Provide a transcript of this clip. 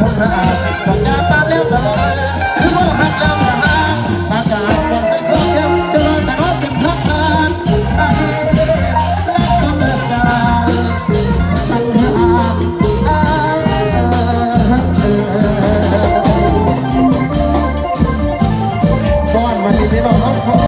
พบพระอ